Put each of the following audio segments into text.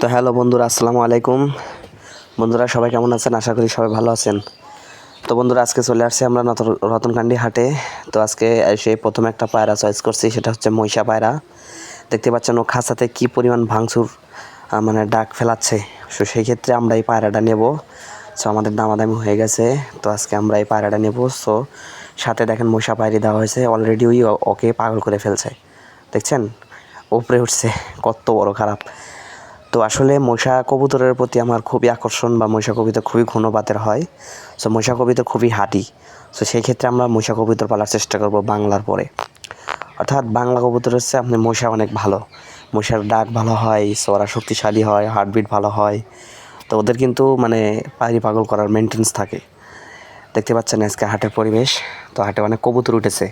তো হ্যালো বন্ধুরা, আসসালামু আলাইকুম। বন্ধুরা, সবাই কেমন আছেন? আশা করি সবাই ভালো আছেন। তো বন্ধুরা, আজকে চলে আসছি আমরা নতুন রতনকান্দি হাটে। তো আজকে এসে প্রথমে একটা পায়রা চয়েস করছি, সেটা হচ্ছে মহিষা পায়রা। দেখতে পাচ্ছেন ও খাঁচাতে কী পরিমাণ ভাঙচুর মানে ডাক ফেলাচ্ছে। সো সেই ক্ষেত্রে আমরা এই পায়রাটা নেব। সো আমাদের দামাদামি হয়ে গেছে। তো আজকে আমরা এই পায়রাটা নেব। সো সাথে দেখেন মহিষা পায়রি দেওয়া হয়েছে। অলরেডি ওই ওকে পাগল করে ফেলছে। দেখছেন? উপরে উঠছে। কত বড় খারাপ। তো আসলে মশা কবুতরের প্রতি আমার খুবই আকর্ষণ বা মশা কবিতা খুবই ঘনপাতের হয়। সো মশা কবিতা খুবই হাঁটি। সো সেই ক্ষেত্রে আমরা মশা কবিতর পালার চেষ্টা করব বাংলার পরে। অর্থাৎ বাংলা কবুতর হচ্ছে আপনি মশা অনেক ভালো। মশার ডাক ভালো হয় সো ওরা শক্তিশালী হয় হার্টবিট ভালো হয়। তো ওদের কিন্তু মানে পায়রি পাগল করার মেনটেন্স থাকে। দেখতে পাচ্ছেন আজকে হাটের পরিবেশ। তো হাটে অনেক কবুতর উঠেছে।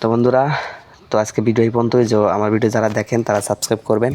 তো বন্ধুরা, তো আজকে ভিডিও এই পর্যন্তই। যে আমার ভিডিও যারা দেখেন, তারা সাবস্ক্রাইব করবেন।